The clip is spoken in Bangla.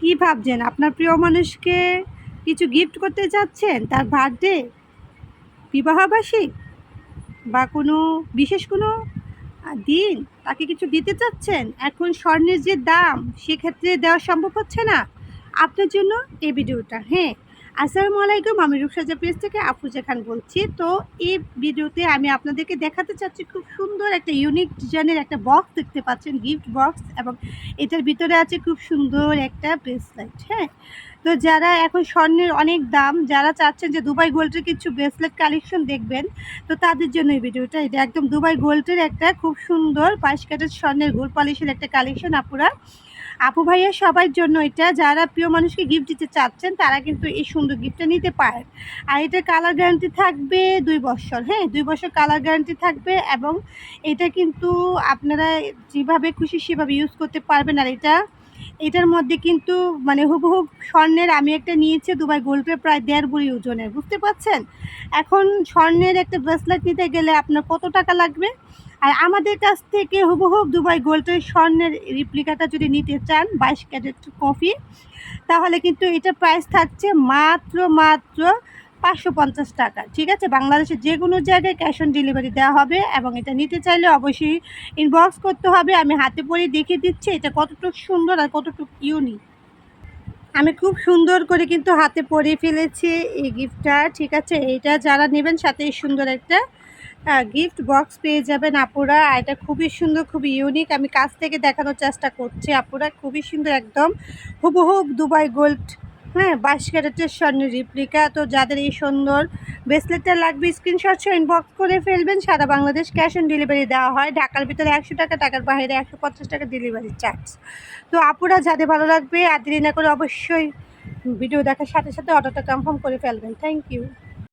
কি ভাবছেন? আপনার প্রিয় মানুষকে কিছু গিফট করতে চাচ্ছেন? তার বার্থডে বিবাহবার্ষিক? বা কোনো বিশেষ কোনো দিন? তাকে কিছু দিতে চাচ্ছেন? এখন স্বর্ণের যে দাম, সেক্ষেত্রে দেওয়া সম্ভব হচ্ছে না? আপনার জন্য এই ভিডিওটা হ্যাঁ। আসসালামু আলাইকুম, আমি রূপসাজা পেজ থেকে আফরুজা খান বলছি। তো এই ভিডিওতে আমি আপনাদেরকে দেখাতে চাচ্ছি খুব সুন্দর একটা ইউনিক ডিজাইনের একটা বক্স দেখতে পাচ্ছেন গিফট বক্স এবং এটার ভিতরে আছে খুব সুন্দর একটা ব্রেসলেট হ্যাঁ? তো যারা এখন স্বর্ণের অনেক দাম, যারা চাচ্ছেন যে দুবাই গোল্ডের কিছু ব্রেসলেট কালেকশন দেখবেন, তো তাদের জন্য এই ভিডিওটা, এটা একদম দুবাই গোল্ডের একটা খুব সুন্দর বাইশ ক্যারেট স্বর্ণের গোল্ড পলিশের একটা কালেকশন আপুরা। আপু ভাইয়া সবার জন্য এটা, যারা প্রিয় মানুষকে গিফট দিতে চাচ্ছেন, তারা কিন্তু এই সুন্দর গিফটটা নিতে পারেন। আর এটার কালার গ্যারান্টি থাকবে দুই বছর হ্যাঁ দুই বছর কালার গ্যারান্টি থাকবে এবং এটা কিন্তু আপনারা যেভাবে খুশি সেভাবে ইউজ করতে পারবেন। আর এটা, এটার মধ্যে কিন্তু মানে হুবহু স্বর্ণের, আমি একটা নিয়েছি দুবাই গোল্ডের প্রায় দেড় বুড়ি ওজনের, বুঝতে পারছেন? এখন স্বর্ণের একটা ব্রেসলেট নিতে গেলে আপনার কত টাকা লাগবে? আর আমাদের কাছ থেকে হুবহু দুবাই গোল্ডের স্বর্ণের রিপ্লিকাটা যদি নিতে চান, বাইশ ক্যারেট কফি, তাহলে কিন্তু এটা প্রাইস থাকছে মাত্র মাত্র পাঁচশো পঞ্চাশ টাকা। ঠিক আছে? বাংলাদেশের যে কোনো জায়গায় ক্যাশ অন ডেলিভারি দেওয়া হবে এবং এটা নিতে চাইলে অবশ্যই ইনবক্স করতে হবে। আমি হাতে পরে দেখিয়ে দিচ্ছি এটা কতটুকু সুন্দর আর কতটুকু ইউনিক আমি খুব সুন্দর করে কিন্তু হাতে পরে ফেলেছি এই গিফটটা ঠিক আছে? এটা যারা নেবেন সাথে সুন্দর একটা গিফট বক্স পেয়ে যাবেন আপুরা। এটা খুবই সুন্দর, খুবই ইউনিক আমি কাছ থেকে দেখানোর চেষ্টা করছি আপুরা। খুবই সুন্দর একদম। হুবহুব দুবাই গোল্ড হ্যাঁ বাইশ ক্যারেটের স্বর্ণের রিপ্লিকা তো যাদের এই সুন্দর ব্রেসলেটটা লাগবে স্ক্রিনশট সহ ইনবক্স করে ফেলবেন। সারা বাংলাদেশ ক্যাশ অন ডেলিভারি দেওয়া হয়। ঢাকার ভিতরে একশো টাকা, টাকার বাইরে একশো পঞ্চাশ টাকা ডেলিভারি চার্জ তো আপুরা, যাদের ভালো লাগবে, আর দেরি না করে অবশ্যই ভিডিও দেখার সাথে সাথে অর্ডারটা কনফার্ম করে ফেলবেন। Thank you